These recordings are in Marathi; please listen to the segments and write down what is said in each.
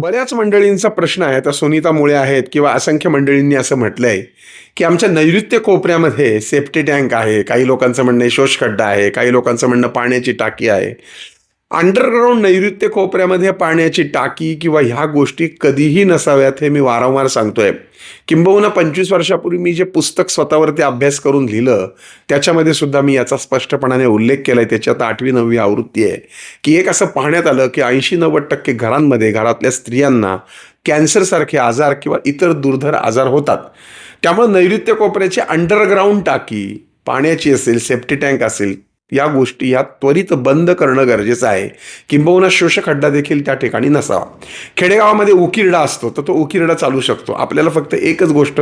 बऱ्याच मंडळींचा प्रश्न आहे आता सुनीता मुळे आहेत किंवा असंख्य मंडळींनी असं म्हटलं आहे की आमच्या नैऋत्य कोपऱ्यामध्ये सेफ्टी टँक आहे काही लोकांचं म्हणणं आहे शोषखड्डा आहे काही लोकांचं म्हणणं पाण्याची टाकी आहे. अंडरग्राऊंड नैऋत्य कोपऱ्यामध्ये पाण्याची टाकी किंवा ह्या गोष्टी कधीही नसाव्यात हे मी वारंवार सांगतोय. किंबहुना पंचवीस वर्षापूर्वी मी जे पुस्तक स्वतःवरती अभ्यास करून लिहिलं त्याच्यामध्ये सुद्धा मी याचा स्पष्टपणाने उल्लेख केला आहे त्याच्यात आठवी नववी आवृत्ती आहे. की एक असं पाहण्यात आलं की ऐंशी नव्वद टक्के घरांमध्ये घरातल्या स्त्रियांना कॅन्सरसारखे आजार किंवा इतर दुर्धर आजार होतात. त्यामुळे नैऋत्य कोपऱ्याची अंडरग्राऊंड टाकी पाण्याची असेल सेफ्टी टँक असेल या गोष्टी या त्वरित बंद करणं गरजेचं आहे. किंबहुना शोषखड्डा देखील त्या ठिकाणी नसावा. खेडेगावामध्ये उकिरडा असतो तर तो उकिरडा चालू शकतो. आपल्याला फक्त एकच गोष्ट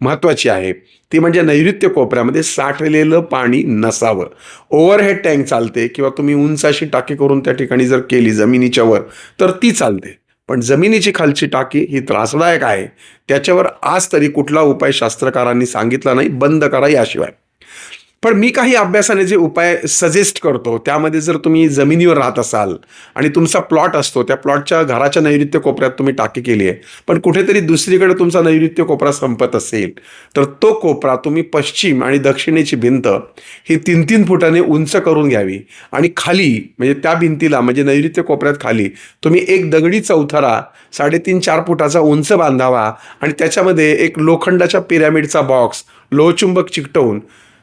महत्त्वाची आहे. ती म्हणजे नैऋत्य कोपऱ्यामध्ये साठलेलं पाणी नसावं. ओव्हरहेड टँक चालते किंवा तुम्ही उंच अशी टाकी करून त्या ठिकाणी जर केली जमिनीच्या वर तर ती चालते. पण जमिनीची खालची टाकी ही त्रासदायक आहे. त्याच्यावर आज तरी कुठला उपाय शास्त्रकारांनी सांगितला नाही बंद करा याशिवाय. पण मी काही अभ्यासाने जे उपाय सजेस्ट करतो त्यामध्ये जर तुम्ही जमिनीवर राहत असाल आणि तुमचा प्लॉट असतो त्या प्लॉटच्या घराच्या नैऋत्य कोपऱ्यात तुम्ही टाकी केली आहे पण कुठेतरी दुसरीकडे तुमचा नैऋत्य कोपरा संपत असेल तर तो कोपरा तुम्ही पश्चिम आणि दक्षिणेची भिंत ही तीन तीन फुटाने उंच करून घ्यावी. आणि खाली म्हणजे त्या भिंतीला म्हणजे नैऋत्य कोपऱ्यात खाली तुम्ही एक दगडी चौथरा साडेतीन चार फुटाचा उंच बांधावा आणि त्याच्यामध्ये एक लोखंडाच्या पिरॅमिडचा बॉक्स लोहचुंबक चिकटवून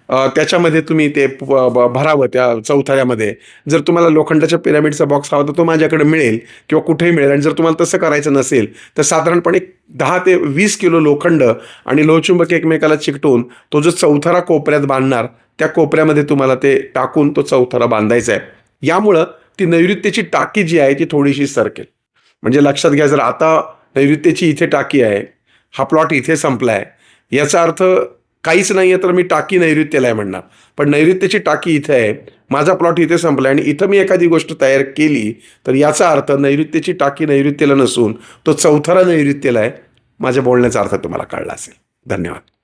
त्याच्यामध्ये तुम्ही ते भरावं त्या चौथऱ्यामध्ये. जर तुम्हाला लोखंडाच्या पिरॅमिडचा बॉक्स हवा तर तो माझ्याकडे मिळेल किंवा कुठेही मिळेल. आणि जर तुम्हाला तसं करायचं नसेल तर साधारणपणे दहा ते वीस किलो लोखंड आणि लोहचुंबक एकमेकाला चिकटून तो जो चौथरा कोपऱ्यात बांधणार त्या कोपऱ्यामध्ये तुम्हाला ते टाकून तो चौथरा बांधायचा आहे. यामुळं ती नैऋत्येची टाकी जी आहे ती थोडीशी सरकेल. म्हणजे लक्षात घ्या जर आता नैऋत्येची इथे टाकी आहे हा प्लॉट इथे संपला आहे याचा अर्थ काहीच नाही आहे तर मी टाकी नैऋत्यला आहे म्हणणार. पण नैऋत्याची टाकी इथे आहे. माझा प्लॉट इथे संपला आणि इथं मी एखादी गोष्ट तयार केली तर याचा अर्थ नैऋत्याची टाकी नैऋत्याला नसून तो चौथरा नैऋत्यला आहे. माझ्या बोलण्याचा अर्थ तुम्हाला कळला असेल. धन्यवाद.